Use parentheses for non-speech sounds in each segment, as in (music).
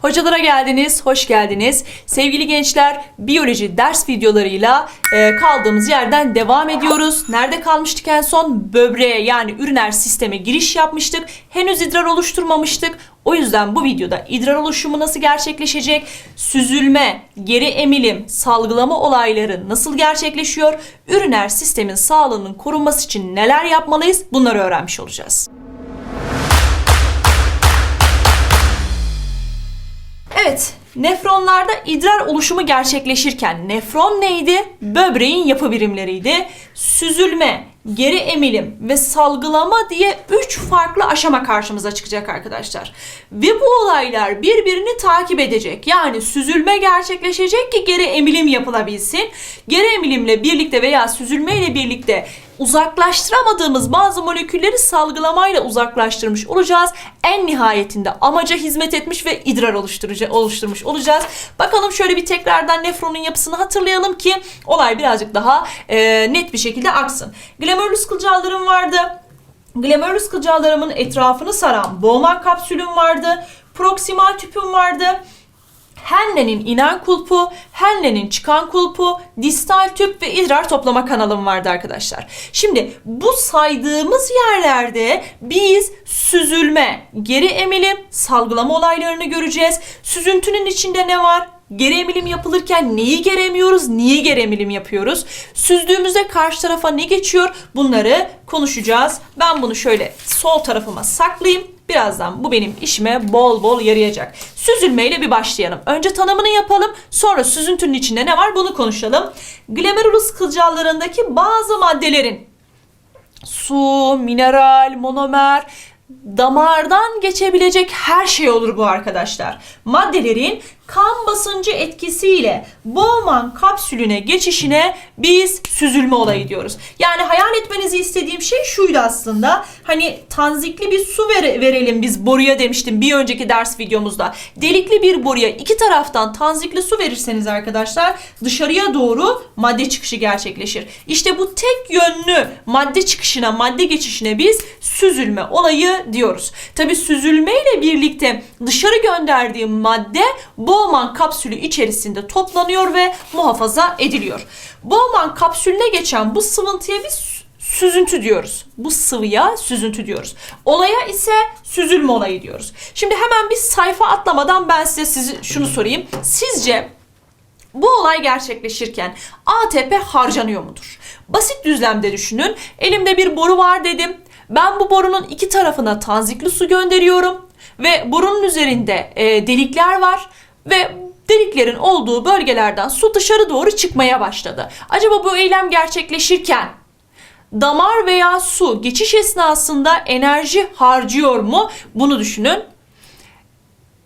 Hocalara geldiniz, hoş geldiniz. Sevgili gençler, biyoloji ders videolarıyla e, kaldığımız yerden devam ediyoruz. Nerede kalmıştık en son? Böbreğe yani üriner sisteme giriş yapmıştık. Henüz idrar oluşturmamıştık. O yüzden bu videoda idrar oluşumu nasıl gerçekleşecek, süzülme, geri emilim, salgılama olayları nasıl gerçekleşiyor, üriner sistemin sağlığının korunması için neler yapmalıyız bunları öğrenmiş olacağız. Evet, nefronlarda idrar oluşumu gerçekleşirken nefron neydi? Böbreğin yapı birimleriydi. Süzülme, geri emilim ve salgılama diye üç farklı aşama karşımıza çıkacak arkadaşlar. Ve bu olaylar birbirini takip edecek. Yani süzülme gerçekleşecek ki geri emilim yapılabilsin. Geri emilimle birlikte veya süzülme ile birlikte uzaklaştıramadığımız bazı molekülleri salgılamayla uzaklaştırmış olacağız. En nihayetinde amaca hizmet etmiş ve idrar oluşturucu, oluşturmuş olacağız. Bakalım şöyle bir tekrardan nefronun yapısını hatırlayalım ki olay birazcık daha e, net bir şekilde aksın. Glomerulus kılcallarım vardı. Glomerulus kılcallarımın etrafını saran Bowman kapsülüm vardı. Proksimal tüpüm vardı. Henle'nin inen kulpu, Henle'nin çıkan kulpu, distal tüp ve idrar toplama kanalım vardı arkadaşlar. Şimdi bu saydığımız yerlerde biz süzülme, geri emilim, salgılama olaylarını göreceğiz. Süzüntünün içinde ne var? Geri emilim yapılırken neyi geremiyoruz, niye geri emilim yapıyoruz? Süzdüğümüzde karşı tarafa ne geçiyor? Bunları konuşacağız. Ben bunu şöyle sol tarafıma saklayayım. Birazdan bu benim işime bol bol yarayacak. Süzülmeyle bir başlayalım. Önce tanımını yapalım. Sonra süzüntünün içinde ne var bunu konuşalım. Glomerulus kılcallarındaki bazı maddelerin su, mineral, monomer, damardan geçebilecek her şey olur bu arkadaşlar. Maddelerin kan basıncı etkisiyle Bowman kapsülüne geçişine biz süzülme olayı diyoruz. Yani hayal etmenizi istediğim şey şuydu aslında. Hani tanzikli bir su vere- verelim biz boruya demiştim bir önceki ders videomuzda. Delikli bir boruya iki taraftan tanzikli su verirseniz arkadaşlar dışarıya doğru madde çıkışı gerçekleşir. İşte bu tek yönlü madde çıkışına, madde geçişine biz süzülme olayı diyoruz. Tabi süzülme ile birlikte dışarı gönderdiğim madde Bowman kapsülü içerisinde toplanıyor ve muhafaza ediliyor. Bowman kapsülüne geçen bu sıvıntıya biz süzüntü diyoruz. Bu sıvıya süzüntü diyoruz. Olaya ise süzülme olayı diyoruz. Şimdi hemen bir sayfa atlamadan ben size sizi şunu sorayım. Sizce bu olay gerçekleşirken ATP harcanıyor mudur? Basit düzlemde düşünün. Elimde bir boru var dedim. Ben bu borunun iki tarafına tanzikli su gönderiyorum ve borunun üzerinde e, delikler var ve deliklerin olduğu bölgelerden su dışarı doğru çıkmaya başladı. Acaba bu eylem gerçekleşirken damar veya su geçiş esnasında enerji harcıyor mu? Bunu düşünün.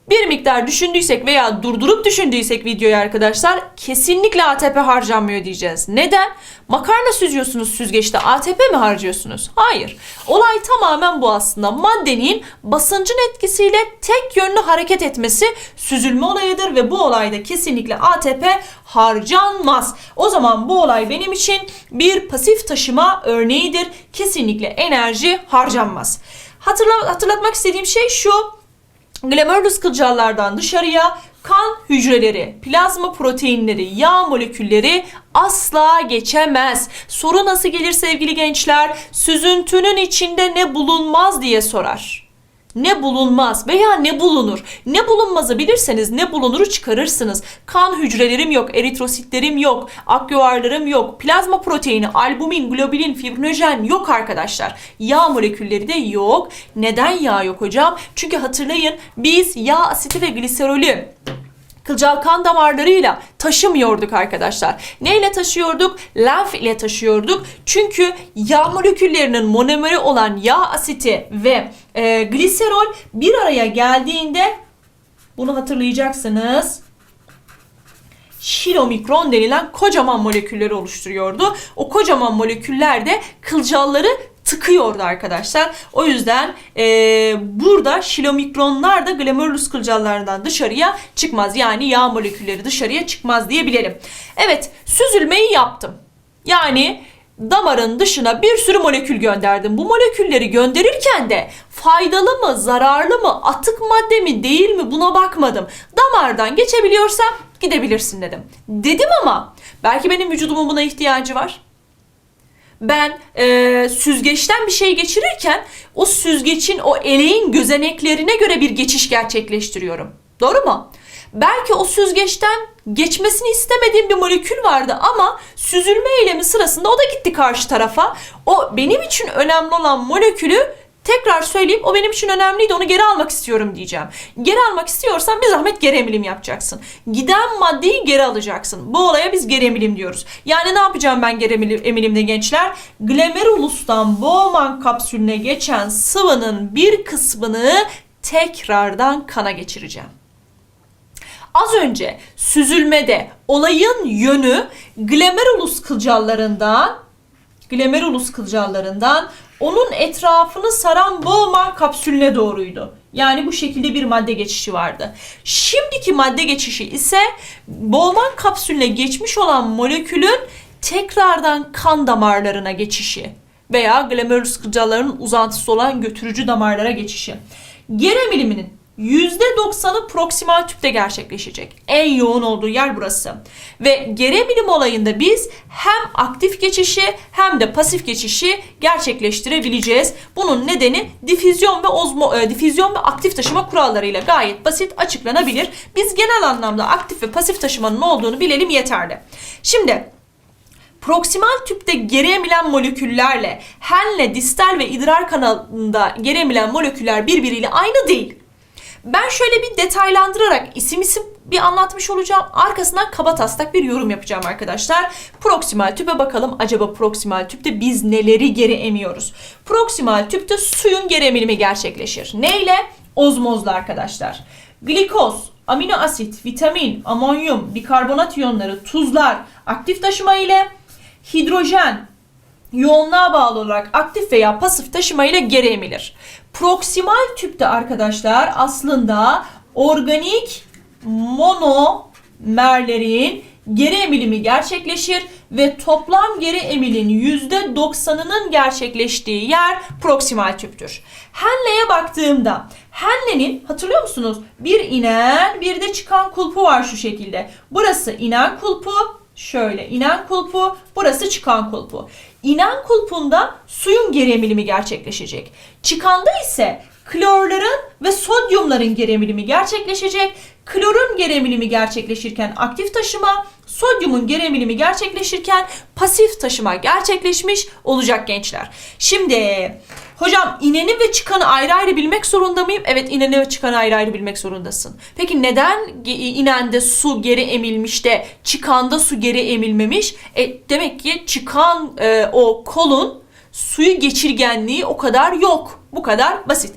Bir miktar düşündüysek veya durdurup düşündüysek videoyu arkadaşlar kesinlikle ATP harcanmıyor diyeceğiz. Neden? Makarna süzüyorsunuz süzgeçte ATP mi harcıyorsunuz? Hayır. Olay tamamen bu aslında. Maddenin basıncın etkisiyle tek yönlü hareket etmesi süzülme olayıdır ve bu olayda kesinlikle ATP harcanmaz. O zaman bu olay benim için bir pasif taşıma örneğidir. Kesinlikle enerji harcanmaz. Hatırla, hatırlatmak istediğim şey şu. Glomerulus kılcallardan dışarıya kan hücreleri, plazma proteinleri, yağ molekülleri asla geçemez. Soru nasıl gelir sevgili gençler? Süzüntünün içinde ne bulunmaz diye sorar. Ne bulunmaz veya ne bulunur? Ne bulunmazı bilirseniz ne bulunuru çıkarırsınız. Kan hücrelerim yok, eritrositlerim yok, akyuarlarım yok, plazma proteini, albumin, globulin, fibrinojen yok arkadaşlar. Yağ molekülleri de yok. Neden yağ yok hocam? Çünkü hatırlayın biz yağ asiti ve gliserolü kılcal kan damarlarıyla taşımıyorduk arkadaşlar. Neyle taşıyorduk? Lenf ile taşıyorduk. Çünkü yağ moleküllerinin monomeri olan yağ asiti ve e, gliserol bir araya geldiğinde bunu hatırlayacaksınız. Şilomikron denilen kocaman molekülleri oluşturuyordu. O kocaman moleküller de kılcalları tıkıyordu arkadaşlar. O yüzden e, burada şilomikronlar da glomerulus kılcallarından dışarıya çıkmaz. Yani yağ molekülleri dışarıya çıkmaz diyebilirim. Evet süzülmeyi yaptım. Yani damarın dışına bir sürü molekül gönderdim. Bu molekülleri gönderirken de faydalı mı, zararlı mı, atık madde mi, değil mi buna bakmadım. Damardan geçebiliyorsam gidebilirsin dedim. Dedim ama belki benim vücudumun buna ihtiyacı var. Ben e, süzgeçten bir şey geçirirken o süzgeçin o eleğin gözeneklerine göre bir geçiş gerçekleştiriyorum. Doğru mu? Belki o süzgeçten geçmesini istemediğim bir molekül vardı ama süzülme eylemi sırasında o da gitti karşı tarafa. O benim için önemli olan molekülü tekrar söyleyeyim o benim için önemliydi onu geri almak istiyorum diyeceğim. Geri almak istiyorsan bir zahmet geri emilim yapacaksın. Giden maddeyi geri alacaksın. Bu olaya biz geri emilim diyoruz. Yani ne yapacağım ben geri emilim- emilimde gençler? Glomerulus'tan Bowman kapsülüne geçen sıvının bir kısmını tekrardan kana geçireceğim. Az önce süzülmede olayın yönü glomerulus kılcallarından glomerulus kılcallarından onun etrafını saran Bowman kapsülüne doğruydu. Yani bu şekilde bir madde geçişi vardı. Şimdiki madde geçişi ise Bowman kapsülüne geçmiş olan molekülün tekrardan kan damarlarına geçişi veya glomerulus kılcallarının uzantısı olan götürücü damarlara geçişi. Geri emiliminin %90'ı proksimal tüpte gerçekleşecek. En yoğun olduğu yer burası. Ve geri emilim olayında biz hem aktif geçişi hem de pasif geçişi gerçekleştirebileceğiz. Bunun nedeni difüzyon ve ozmo, e, difüzyon ve aktif taşıma kurallarıyla gayet basit açıklanabilir. Biz genel anlamda aktif ve pasif taşımanın olduğunu bilelim yeterli. Şimdi Proksimal tüpte geri emilen moleküllerle henle distal ve idrar kanalında geri emilen moleküller birbiriyle aynı değil. Ben şöyle bir detaylandırarak isim isim bir anlatmış olacağım. Arkasından kaba taslak bir yorum yapacağım arkadaşlar. Proksimal tüpe bakalım acaba proksimal tüpte biz neleri geri emiyoruz? Proksimal tüpte suyun geri emilimi gerçekleşir. Neyle? Ozmozla arkadaşlar. Glikoz, amino asit, vitamin, amonyum, bikarbonat iyonları, tuzlar aktif taşıma ile hidrojen yoğunluğa bağlı olarak aktif veya pasif taşıma ile geri emilir. Proksimal tüpte arkadaşlar aslında organik monomerlerin geri emilimi gerçekleşir ve toplam geri emilin %90'ının gerçekleştiği yer proksimal tüptür. Henle'ye baktığımda Henle'nin hatırlıyor musunuz? Bir inen bir de çıkan kulpu var şu şekilde. Burası inen kulpu, Şöyle inen kulpu, burası çıkan kulpu. İnen kulpunda suyun geri emilimi gerçekleşecek. Çıkanda ise klorların ve sodyumların geri emilimi gerçekleşecek. Klorun geri emilimi gerçekleşirken aktif taşıma, sodyumun geri emilimi gerçekleşirken pasif taşıma gerçekleşmiş olacak gençler. Şimdi hocam ineni ve çıkanı ayrı ayrı bilmek zorunda mıyım? Evet ineni ve çıkanı ayrı ayrı bilmek zorundasın. Peki neden inende su geri emilmiş de çıkanda su geri emilmemiş? E, demek ki çıkan e, o kolun suyu geçirgenliği o kadar yok. Bu kadar basit.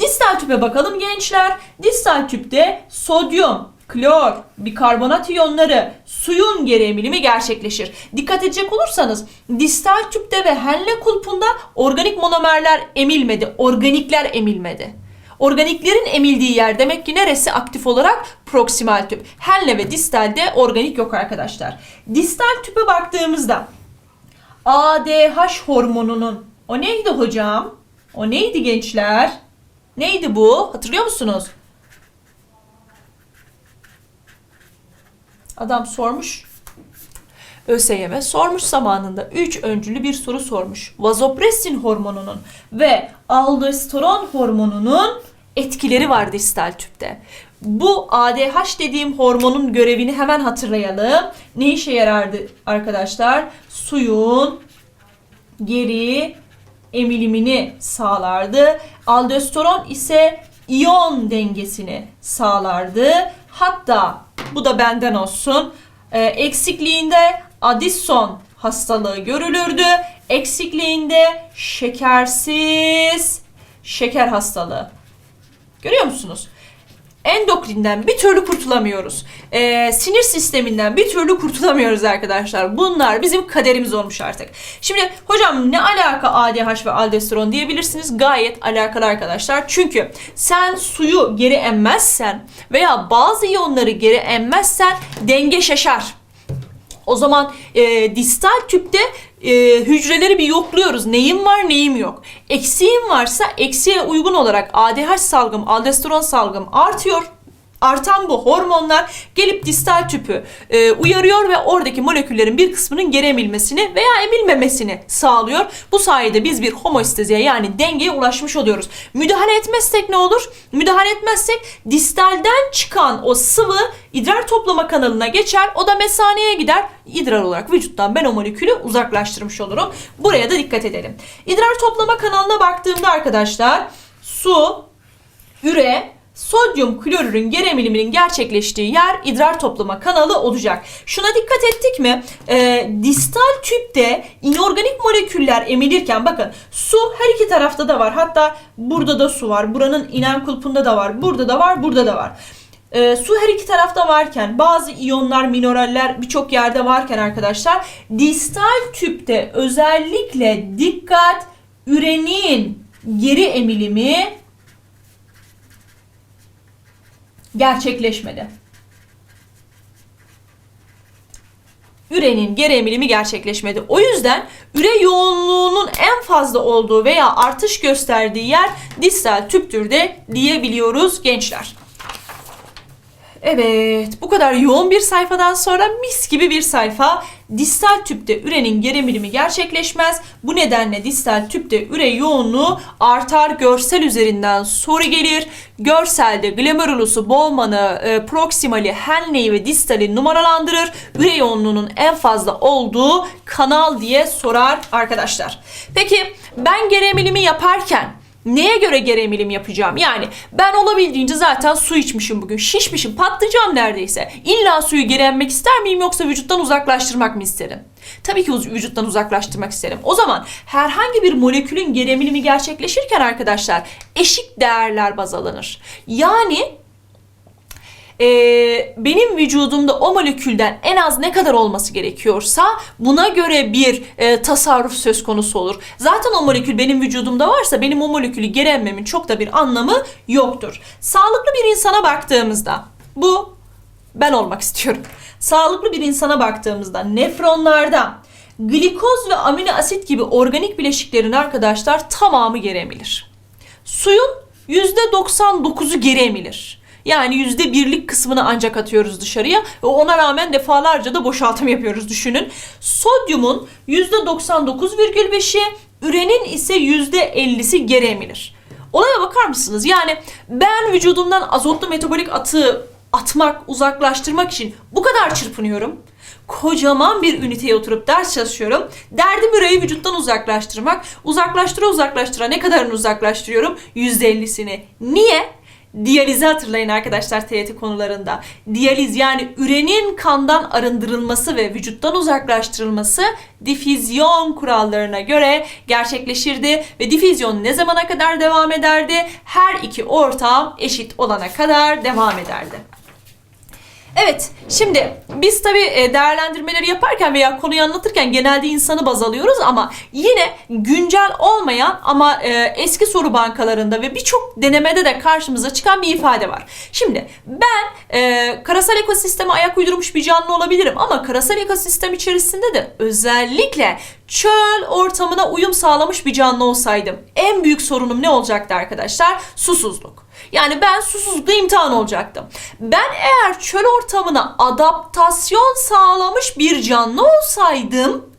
Distal tüpe bakalım gençler. Distal tüpte sodyum, klor, bikarbonat iyonları, suyun geri emilimi gerçekleşir. Dikkat edecek olursanız distal tüpte ve henle kulpunda organik monomerler emilmedi, organikler emilmedi. Organiklerin emildiği yer demek ki neresi aktif olarak? Proksimal tüp. Henle ve distalde organik yok arkadaşlar. Distal tüpe baktığımızda ADH hormonunun o neydi hocam? O neydi gençler? Neydi bu? Hatırlıyor musunuz? Adam sormuş. ÖSYM sormuş zamanında 3 öncülü bir soru sormuş. Vazopressin hormonunun ve aldosteron hormonunun etkileri var distal tüpte. Bu ADH dediğim hormonun görevini hemen hatırlayalım. Ne işe yarardı arkadaşlar? Suyun geri emilimini sağlardı. Aldosteron ise iyon dengesini sağlardı. Hatta bu da benden olsun. e, eksikliğinde Addison hastalığı görülürdü. Eksikliğinde şekersiz şeker hastalığı. Görüyor musunuz? Endokrinden bir türlü kurtulamıyoruz. Ee, sinir sisteminden bir türlü kurtulamıyoruz arkadaşlar. Bunlar bizim kaderimiz olmuş artık. Şimdi hocam ne alaka ADH ve aldosteron diyebilirsiniz. Gayet alakalı arkadaşlar. Çünkü sen suyu geri emmezsen veya bazı iyonları geri emmezsen denge şaşar. O zaman e, distal tüpte e, hücreleri bir yokluyoruz. Neyim var neyim yok. Eksiğim varsa eksiğe uygun olarak ADH salgım, aldosteron salgım artıyor. Artan bu hormonlar gelip distal tüpü e, uyarıyor ve oradaki moleküllerin bir kısmının geri emilmesini veya emilmemesini sağlıyor. Bu sayede biz bir homoisteziye yani dengeye ulaşmış oluyoruz. Müdahale etmezsek ne olur? Müdahale etmezsek distalden çıkan o sıvı idrar toplama kanalına geçer. O da mesaneye gider. İdrar olarak vücuttan ben o molekülü uzaklaştırmış olurum. Buraya da dikkat edelim. İdrar toplama kanalına baktığımda arkadaşlar su, üre, sodyum klorürün geri emiliminin gerçekleştiği yer idrar toplama kanalı olacak. Şuna dikkat ettik mi? Ee, distal tüpte inorganik moleküller emilirken bakın su her iki tarafta da var. Hatta burada da su var. Buranın inen kulpunda da var. Burada da var. Burada da var. Ee, su her iki tarafta varken bazı iyonlar, mineraller birçok yerde varken arkadaşlar distal tüpte özellikle dikkat ürenin geri emilimi gerçekleşmedi. Ürenin geri emilimi gerçekleşmedi. O yüzden üre yoğunluğunun en fazla olduğu veya artış gösterdiği yer distal tüptür de diyebiliyoruz gençler. Evet, bu kadar yoğun bir sayfadan sonra mis gibi bir sayfa. Distal tüpte ürenin geri emilimi gerçekleşmez. Bu nedenle distal tüpte üre yoğunluğu artar. Görsel üzerinden soru gelir. Görselde glomerulusu, Bowman'ı, e, proximali, Henley'i ve distali numaralandırır. Üre yoğunluğunun en fazla olduğu kanal diye sorar arkadaşlar. Peki ben geri emilimi yaparken Neye göre geri yapacağım? Yani ben olabildiğince zaten su içmişim bugün. Şişmişim, patlayacağım neredeyse. İlla suyu geri ister miyim yoksa vücuttan uzaklaştırmak mı isterim? Tabii ki vücuttan uzaklaştırmak isterim. O zaman herhangi bir molekülün geri gerçekleşirken arkadaşlar eşik değerler baz alınır. Yani ee, benim vücudumda o molekülden en az ne kadar olması gerekiyorsa buna göre bir e, tasarruf söz konusu olur. Zaten o molekül benim vücudumda varsa benim o molekülü geri emmemin çok da bir anlamı yoktur. Sağlıklı bir insana baktığımızda bu ben olmak istiyorum. Sağlıklı bir insana baktığımızda nefronlarda glikoz ve amino asit gibi organik bileşiklerin arkadaşlar tamamı geri emilir. Suyun %99'u geri emilir. Yani yüzde birlik kısmını ancak atıyoruz dışarıya ve ona rağmen defalarca da boşaltım yapıyoruz düşünün. Sodyumun yüzde 99,5'i, ürenin ise yüzde 50'si geri emilir. Olaya bakar mısınız? Yani ben vücudumdan azotlu metabolik atığı atmak, uzaklaştırmak için bu kadar çırpınıyorum. Kocaman bir üniteye oturup ders çalışıyorum. Derdim üreyi vücuttan uzaklaştırmak. Uzaklaştıra uzaklaştıra ne kadarını uzaklaştırıyorum? %50'sini. Niye? Diyalizi hatırlayın arkadaşlar TYT konularında. Diyaliz yani ürenin kandan arındırılması ve vücuttan uzaklaştırılması difüzyon kurallarına göre gerçekleşirdi ve difüzyon ne zamana kadar devam ederdi? Her iki ortam eşit olana kadar devam ederdi. Evet, şimdi biz tabii e, değerlendirmeleri yaparken veya konuyu anlatırken genelde insanı baz alıyoruz ama yine güncel olmayan ama e, eski soru bankalarında ve birçok denemede de karşımıza çıkan bir ifade var. Şimdi ben e, karasal ekosisteme ayak uydurmuş bir canlı olabilirim ama karasal ekosistem içerisinde de özellikle çöl ortamına uyum sağlamış bir canlı olsaydım en büyük sorunum ne olacaktı arkadaşlar? Susuzluk. Yani ben susuzlukla imtihan olacaktım. Ben eğer çöl ortamına adaptasyon sağlamış bir canlı olsaydım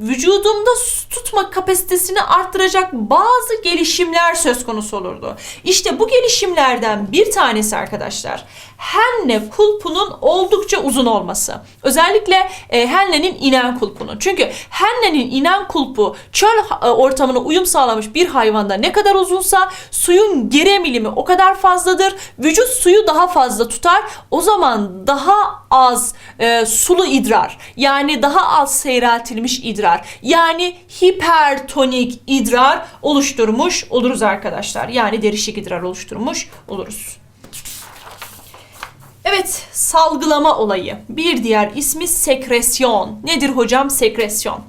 vücudumda su tutma kapasitesini arttıracak bazı gelişimler söz konusu olurdu. İşte bu gelişimlerden bir tanesi arkadaşlar Henle kulpunun oldukça uzun olması. Özellikle e, Henle'nin inen kulpunun. Çünkü Henle'nin inen kulpu çöl e, ortamına uyum sağlamış bir hayvanda ne kadar uzunsa suyun geri emilimi o kadar fazladır. Vücut suyu daha fazla tutar. O zaman daha az e, sulu idrar yani daha az seyreltilmiş idrar yani hipertonik idrar oluşturmuş oluruz arkadaşlar. Yani derişik idrar oluşturmuş oluruz. Evet, salgılama olayı. Bir diğer ismi sekresyon. Nedir hocam sekresyon?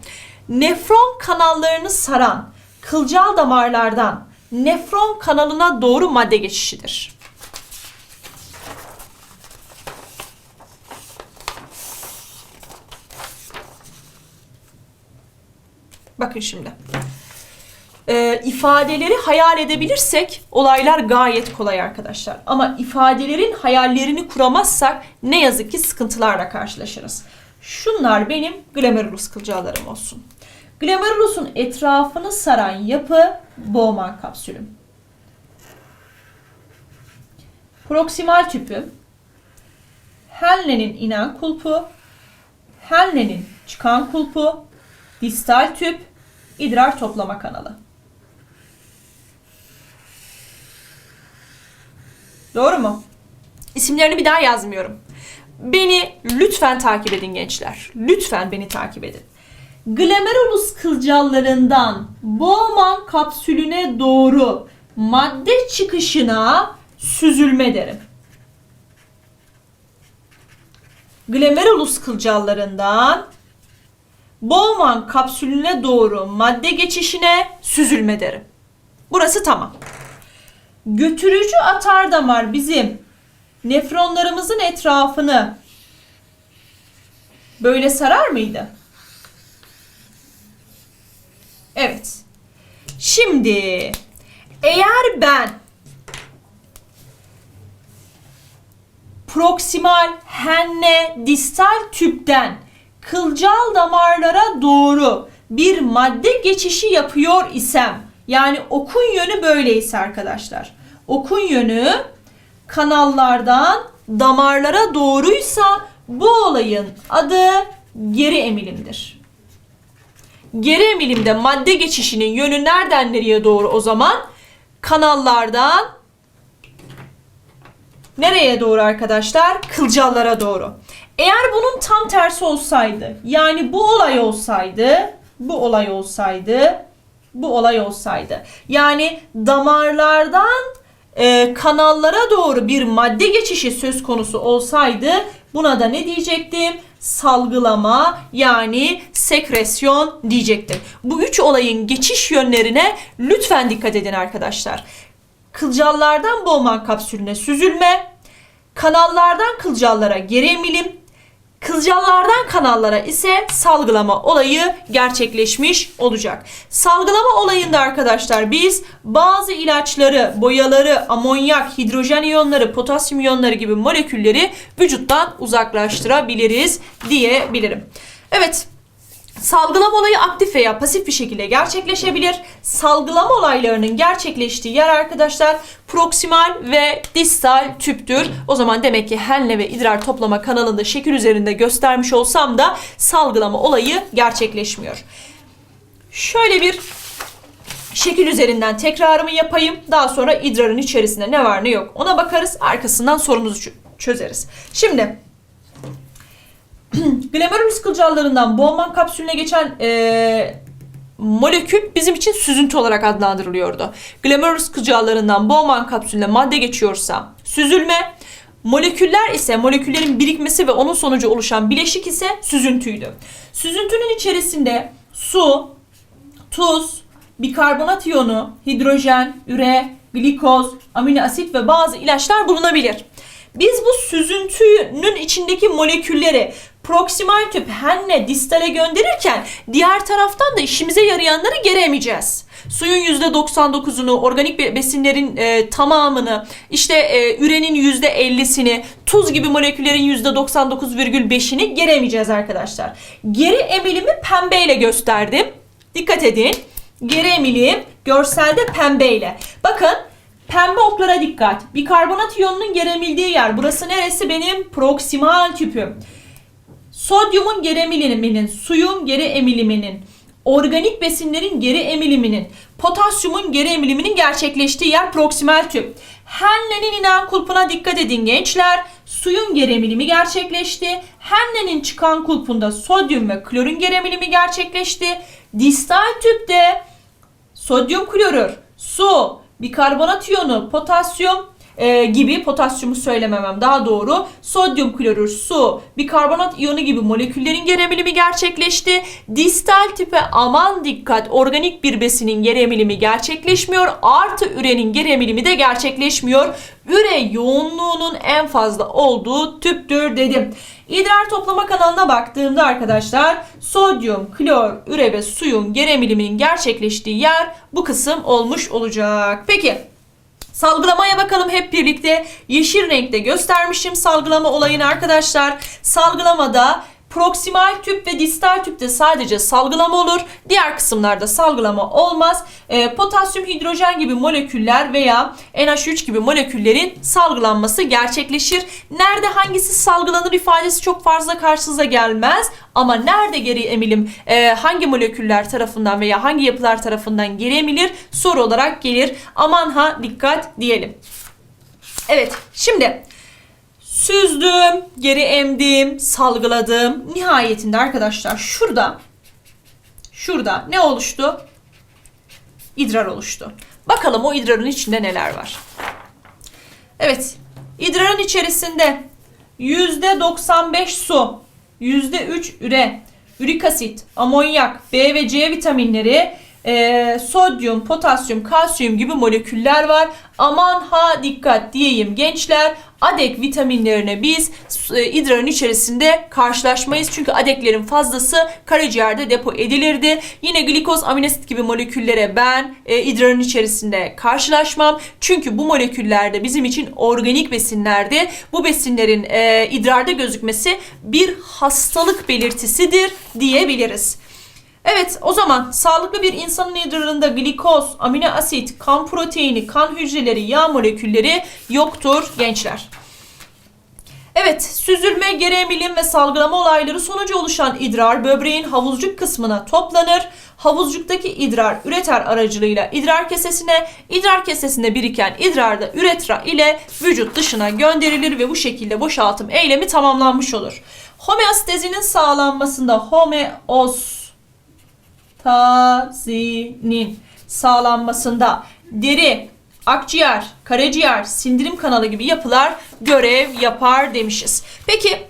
Nefron kanallarını saran kılcal damarlardan nefron kanalına doğru madde geçişidir. Bakın şimdi. Ee, ifadeleri hayal edebilirsek olaylar gayet kolay arkadaşlar. Ama ifadelerin hayallerini kuramazsak ne yazık ki sıkıntılarla karşılaşırız. Şunlar benim glomerulus kılcallarım olsun. Glomerulus'un etrafını saran yapı Bowman kapsülüm. Proksimal tüpüm, Henle'nin inen kulpu, Henle'nin çıkan kulpu, distal tüp, idrar toplama kanalı. Doğru mu? İsimlerini bir daha yazmıyorum. Beni lütfen takip edin gençler. Lütfen beni takip edin. Glomerulus kılcallarından Bowman kapsülüne doğru madde çıkışına süzülme derim. Glomerulus kılcallarından Bowman kapsülüne doğru madde geçişine süzülme derim. Burası tamam. Götürücü atar damar bizim nefronlarımızın etrafını böyle sarar mıydı? Evet. Şimdi eğer ben proksimal henne distal tüpten kılcal damarlara doğru bir madde geçişi yapıyor isem yani okun yönü böyleyse arkadaşlar. Okun yönü kanallardan damarlara doğruysa bu olayın adı geri emilimdir. Geri emilimde madde geçişinin yönü nereden nereye doğru o zaman? Kanallardan nereye doğru arkadaşlar? Kılcallara doğru. Eğer bunun tam tersi olsaydı, yani bu olay olsaydı, bu olay olsaydı, bu olay olsaydı. Yani damarlardan e, kanallara doğru bir madde geçişi söz konusu olsaydı buna da ne diyecektim? Salgılama yani sekresyon diyecektim. Bu üç olayın geçiş yönlerine lütfen dikkat edin arkadaşlar. Kılcallardan Bowman kapsülüne süzülme, kanallardan kılcallara geri emilim, Kılcallardan kanallara ise salgılama olayı gerçekleşmiş olacak. Salgılama olayında arkadaşlar biz bazı ilaçları, boyaları, amonyak, hidrojen iyonları, potasyum iyonları gibi molekülleri vücuttan uzaklaştırabiliriz diyebilirim. Evet, Salgılama olayı aktif veya pasif bir şekilde gerçekleşebilir. Salgılama olaylarının gerçekleştiği yer arkadaşlar proksimal ve distal tüptür. O zaman demek ki henle ve idrar toplama kanalında şekil üzerinde göstermiş olsam da salgılama olayı gerçekleşmiyor. Şöyle bir şekil üzerinden tekrarımı yapayım. Daha sonra idrarın içerisinde ne var ne yok ona bakarız. Arkasından sorumuzu çözeriz. Şimdi (clears throat) glomerulus kılcallarından Bowman kapsülüne geçen e, molekül bizim için süzüntü olarak adlandırılıyordu. Glomerulus kılcallarından Bowman kapsülüne madde geçiyorsa süzülme, moleküller ise moleküllerin birikmesi ve onun sonucu oluşan bileşik ise süzüntüydü. Süzüntünün içerisinde su, tuz, bikarbonat iyonu, hidrojen, üre, glikoz, amino asit ve bazı ilaçlar bulunabilir. Biz bu süzüntünün içindeki molekülleri proksimal tüp henne distale gönderirken diğer taraftan da işimize yarayanları geremeyeceğiz. Suyun %99'unu, organik besinlerin e, tamamını, işte e, ürenin %50'sini, tuz gibi moleküllerin %99,5'ini geremeyeceğiz arkadaşlar. Geri emilimi pembeyle gösterdim. Dikkat edin. Geri emilim görselde pembeyle. Bakın Pembe oklara dikkat. Bikarbonat iyonunun geremildiği yer. Burası neresi? Benim proksimal tüpüm. Sodyumun geri emiliminin, suyun geri emiliminin, organik besinlerin geri emiliminin, potasyumun geri emiliminin gerçekleştiği yer proksimal tüp. Henle'nin inen kulpuna dikkat edin gençler. Suyun geri emilimi gerçekleşti. Henle'nin çıkan kulpunda sodyum ve klorun geri emilimi gerçekleşti. Distal tüpte sodyum klorür, su, bikarbonat iyonu, potasyum e, gibi potasyumu söylememem daha doğru. Sodyum klorür, su, bikarbonat iyonu gibi moleküllerin geri emilimi gerçekleşti. Distal tipe aman dikkat organik bir besinin geri emilimi gerçekleşmiyor. Artı ürenin geri emilimi de gerçekleşmiyor. üre yoğunluğunun en fazla olduğu tüptür dedim. İdrar toplama kanalına baktığımda arkadaşlar sodyum, klor, üre ve suyun geri emiliminin gerçekleştiği yer bu kısım olmuş olacak. Peki Salgılamaya bakalım hep birlikte. Yeşil renkte göstermişim salgılama olayını arkadaşlar. Salgılamada proksimal tüp ve distal tüpte sadece salgılama olur. Diğer kısımlarda salgılama olmaz. Ee, potasyum hidrojen gibi moleküller veya NH3 gibi moleküllerin salgılanması gerçekleşir. Nerede hangisi salgılanır ifadesi çok fazla karşınıza gelmez. Ama nerede geri emilim, e, hangi moleküller tarafından veya hangi yapılar tarafından geri emilir soru olarak gelir. Aman ha dikkat diyelim. Evet şimdi süzdüm, geri emdim, salgıladım. Nihayetinde arkadaşlar şurada şurada ne oluştu? İdrar oluştu. Bakalım o idrarın içinde neler var. Evet, idrarın içerisinde %95 su, %3 üre, ürik asit, amonyak, B ve C vitaminleri, e, sodyum, potasyum, kalsiyum gibi moleküller var. Aman ha dikkat diyeyim gençler. Adek vitaminlerine biz e, idrarın içerisinde karşılaşmayız. Çünkü adeklerin fazlası karaciğerde depo edilirdi. Yine glikoz, aminoasit gibi moleküllere ben e, idrarın içerisinde karşılaşmam. Çünkü bu moleküller de bizim için organik besinlerdi. Bu besinlerin e, idrarda gözükmesi bir hastalık belirtisidir diyebiliriz. Evet o zaman sağlıklı bir insanın idrarında glikoz, amino asit, kan proteini, kan hücreleri, yağ molekülleri yoktur gençler. Evet, süzülme, geri ve salgılama olayları sonucu oluşan idrar böbreğin havuzcuk kısmına toplanır. Havuzcuktaki idrar üreter aracılığıyla idrar kesesine, idrar kesesinde biriken idrar da üretra ile vücut dışına gönderilir ve bu şekilde boşaltım eylemi tamamlanmış olur. Homeostazinin sağlanmasında homeos tazinin sağlanmasında deri, akciğer, karaciğer, sindirim kanalı gibi yapılar görev yapar demişiz. Peki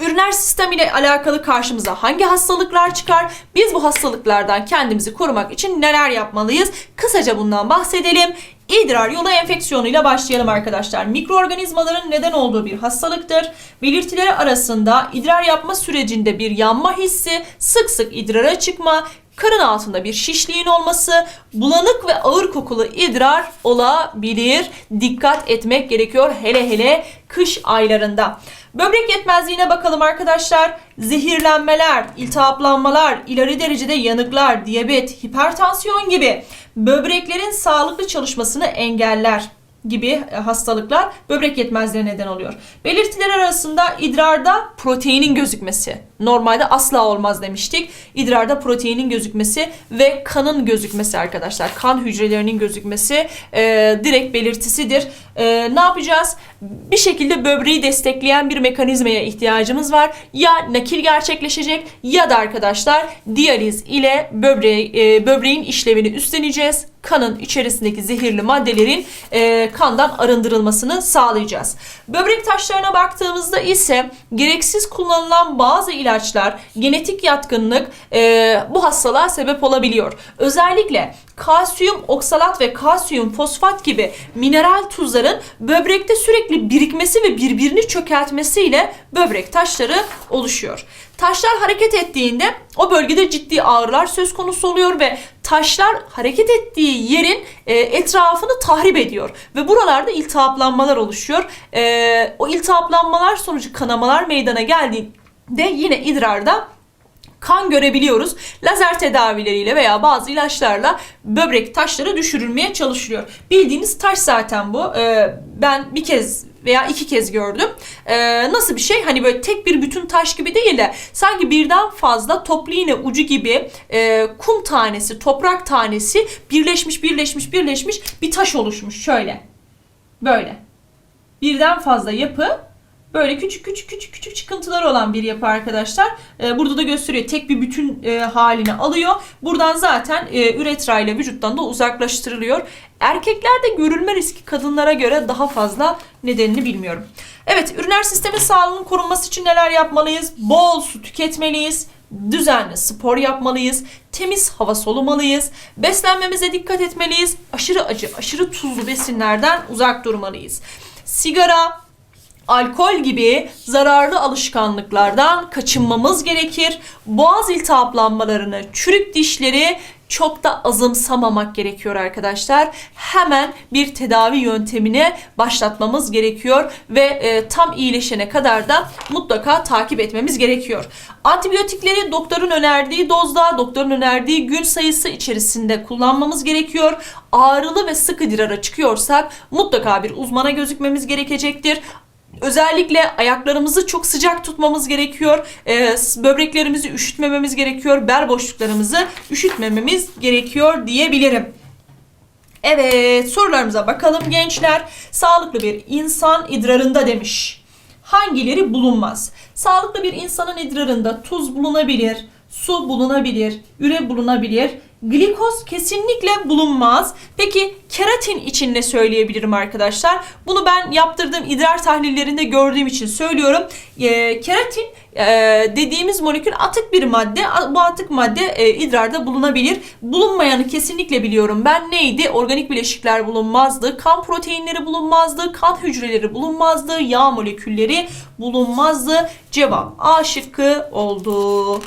Üriner sistem ile alakalı karşımıza hangi hastalıklar çıkar? Biz bu hastalıklardan kendimizi korumak için neler yapmalıyız? Kısaca bundan bahsedelim. İdrar yolu enfeksiyonuyla başlayalım arkadaşlar. Mikroorganizmaların neden olduğu bir hastalıktır. Belirtileri arasında idrar yapma sürecinde bir yanma hissi, sık sık idrara çıkma, karın altında bir şişliğin olması, bulanık ve ağır kokulu idrar olabilir. Dikkat etmek gerekiyor hele hele kış aylarında. Böbrek yetmezliğine bakalım arkadaşlar. Zehirlenmeler, iltihaplanmalar, ileri derecede yanıklar, diyabet, hipertansiyon gibi böbreklerin sağlıklı çalışmasını engeller gibi hastalıklar böbrek yetmezliğine neden oluyor. Belirtiler arasında idrarda proteinin gözükmesi. Normalde asla olmaz demiştik. İdrarda proteinin gözükmesi ve kanın gözükmesi arkadaşlar. Kan hücrelerinin gözükmesi e, direkt belirtisidir. E, ne yapacağız? Bir şekilde böbreği destekleyen bir mekanizmaya ihtiyacımız var. Ya nakil gerçekleşecek ya da arkadaşlar diyaliz ile böbreği, e, böbreğin işlevini üstleneceğiz. Kanın içerisindeki zehirli maddelerin e, kandan arındırılmasını sağlayacağız. Böbrek taşlarına baktığımızda ise gereksiz kullanılan bazı ilaçlar, genetik yatkınlık e, bu hastalığa sebep olabiliyor. Özellikle kalsiyum oksalat ve kalsiyum fosfat gibi mineral tuzların böbrekte sürekli birikmesi ve birbirini çökertmesiyle böbrek taşları oluşuyor. Taşlar hareket ettiğinde o bölgede ciddi ağrılar söz konusu oluyor ve taşlar hareket ettiği yerin e, etrafını tahrip ediyor ve buralarda iltihaplanmalar oluşuyor. E, o iltihaplanmalar sonucu kanamalar meydana geldiğinde yine idrarda kan görebiliyoruz. Lazer tedavileriyle veya bazı ilaçlarla böbrek taşları düşürülmeye çalışılıyor. Bildiğiniz taş zaten bu. Ee, ben bir kez veya iki kez gördüm. Ee, nasıl bir şey? Hani böyle tek bir bütün taş gibi değil de sanki birden fazla toplu iğne ucu gibi e, kum tanesi, toprak tanesi birleşmiş, birleşmiş, birleşmiş bir taş oluşmuş şöyle. Böyle. Birden fazla yapı Böyle küçük küçük küçük küçük çıkıntıları olan bir yapı arkadaşlar. Ee, burada da gösteriyor. Tek bir bütün e, halini alıyor. Buradan zaten e, üretra ile vücuttan da uzaklaştırılıyor. Erkeklerde görülme riski kadınlara göre daha fazla nedenini bilmiyorum. Evet üriner sistemin sağlığının korunması için neler yapmalıyız? Bol su tüketmeliyiz. düzenli spor yapmalıyız, temiz hava solumalıyız, beslenmemize dikkat etmeliyiz, aşırı acı, aşırı tuzlu besinlerden uzak durmalıyız. Sigara, alkol gibi zararlı alışkanlıklardan kaçınmamız gerekir. Boğaz iltihaplanmalarını, çürük dişleri çok da azımsamamak gerekiyor arkadaşlar. Hemen bir tedavi yöntemine başlatmamız gerekiyor ve e, tam iyileşene kadar da mutlaka takip etmemiz gerekiyor. Antibiyotikleri doktorun önerdiği dozda, doktorun önerdiği gün sayısı içerisinde kullanmamız gerekiyor. Ağrılı ve sık idrara çıkıyorsak mutlaka bir uzmana gözükmemiz gerekecektir. Özellikle ayaklarımızı çok sıcak tutmamız gerekiyor. Ee, böbreklerimizi üşütmememiz gerekiyor. Bel boşluklarımızı üşütmememiz gerekiyor diyebilirim. Evet sorularımıza bakalım gençler. Sağlıklı bir insan idrarında demiş. Hangileri bulunmaz? Sağlıklı bir insanın idrarında tuz bulunabilir, su bulunabilir, üre bulunabilir. Glikoz kesinlikle bulunmaz. Peki keratin için ne söyleyebilirim arkadaşlar? Bunu ben yaptırdığım idrar tahlillerinde gördüğüm için söylüyorum. Ee, keratin e, dediğimiz molekül atık bir madde. Bu atık madde e, idrarda bulunabilir. Bulunmayanı kesinlikle biliyorum. Ben neydi? Organik bileşikler bulunmazdı. Kan proteinleri bulunmazdı. Kan hücreleri bulunmazdı. Yağ molekülleri bulunmazdı. Cevap A şıkkı oldu.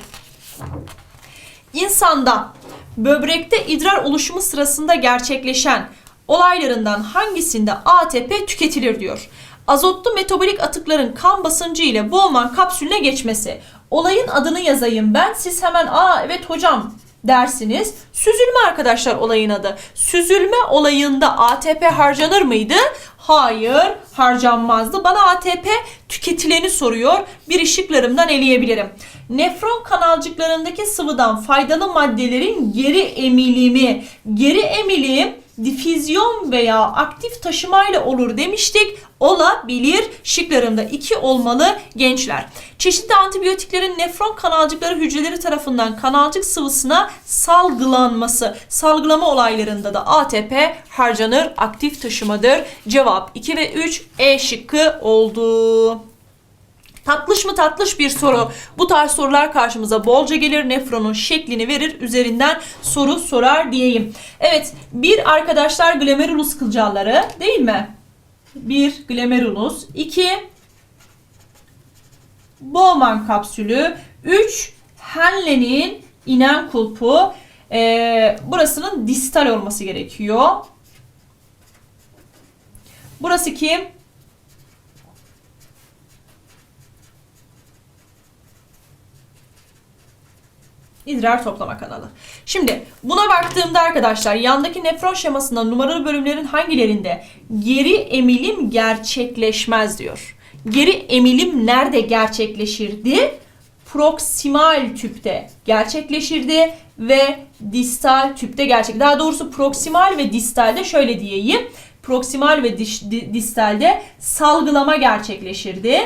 İnsanda böbrekte idrar oluşumu sırasında gerçekleşen olaylarından hangisinde ATP tüketilir diyor. Azotlu metabolik atıkların kan basıncı ile Bowman kapsülüne geçmesi. Olayın adını yazayım ben. Siz hemen aa evet hocam dersiniz. Süzülme arkadaşlar olayın adı. Süzülme olayında ATP harcanır mıydı? Hayır harcanmazdı. Bana ATP tüketileni soruyor. Bir ışıklarımdan eleyebilirim. Nefron kanalcıklarındaki sıvıdan faydalı maddelerin geri emilimi. Geri emilim difüzyon veya aktif taşımayla olur demiştik. Olabilir. Şıklarımda 2 olmalı gençler. Çeşitli antibiyotiklerin nefron kanalcıkları hücreleri tarafından kanalcık sıvısına salgılanması. Salgılama olaylarında da ATP harcanır, aktif taşımadır. Cevap 2 ve 3 E şıkkı oldu. Tatlış mı tatlış bir soru. Bu tarz sorular karşımıza bolca gelir. Nefronun şeklini verir. Üzerinden soru sorar diyeyim. Evet bir arkadaşlar glomerulus kılcalları değil mi? Bir glomerulus. iki Bowman kapsülü. Üç Henle'nin inen kulpu. Ee, burasının distal olması gerekiyor. Burası kim? İdrar toplama kanalı. Şimdi buna baktığımda arkadaşlar yandaki nefron şemasında numaralı bölümlerin hangilerinde geri emilim gerçekleşmez diyor. Geri emilim nerede gerçekleşirdi? Proksimal tüpte gerçekleşirdi ve distal tüpte gerçek. Daha doğrusu proksimal ve distalde şöyle diyeyim. Proksimal ve distalde salgılama gerçekleşirdi.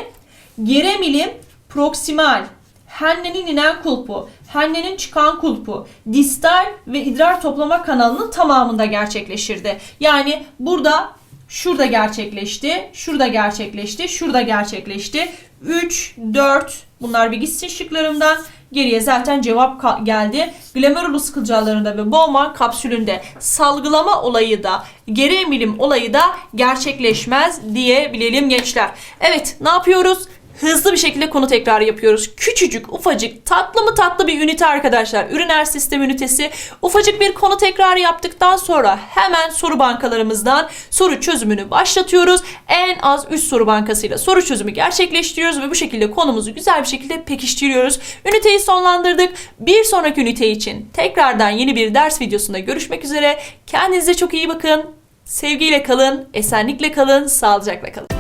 Geri emilim proksimal, hennenin inen kulpu, hennenin çıkan kulpu, distal ve idrar toplama kanalının tamamında gerçekleşirdi. Yani burada şurada gerçekleşti, şurada gerçekleşti, şurada gerçekleşti. 3, 4 bunlar bir gitsin şıklarımdan. Geriye zaten cevap geldi. Glomerulus kılcallarında ve Bowman kapsülünde salgılama olayı da geri emilim olayı da gerçekleşmez diyebilelim gençler. Evet ne yapıyoruz? Hızlı bir şekilde konu tekrarı yapıyoruz. Küçücük, ufacık, tatlı mı tatlı bir ünite arkadaşlar. Üriner sistem ünitesi. Ufacık bir konu tekrarı yaptıktan sonra hemen soru bankalarımızdan soru çözümünü başlatıyoruz. En az 3 soru bankasıyla soru çözümü gerçekleştiriyoruz ve bu şekilde konumuzu güzel bir şekilde pekiştiriyoruz. Üniteyi sonlandırdık. Bir sonraki ünite için tekrardan yeni bir ders videosunda görüşmek üzere. Kendinize çok iyi bakın. Sevgiyle kalın, esenlikle kalın, sağlıcakla kalın.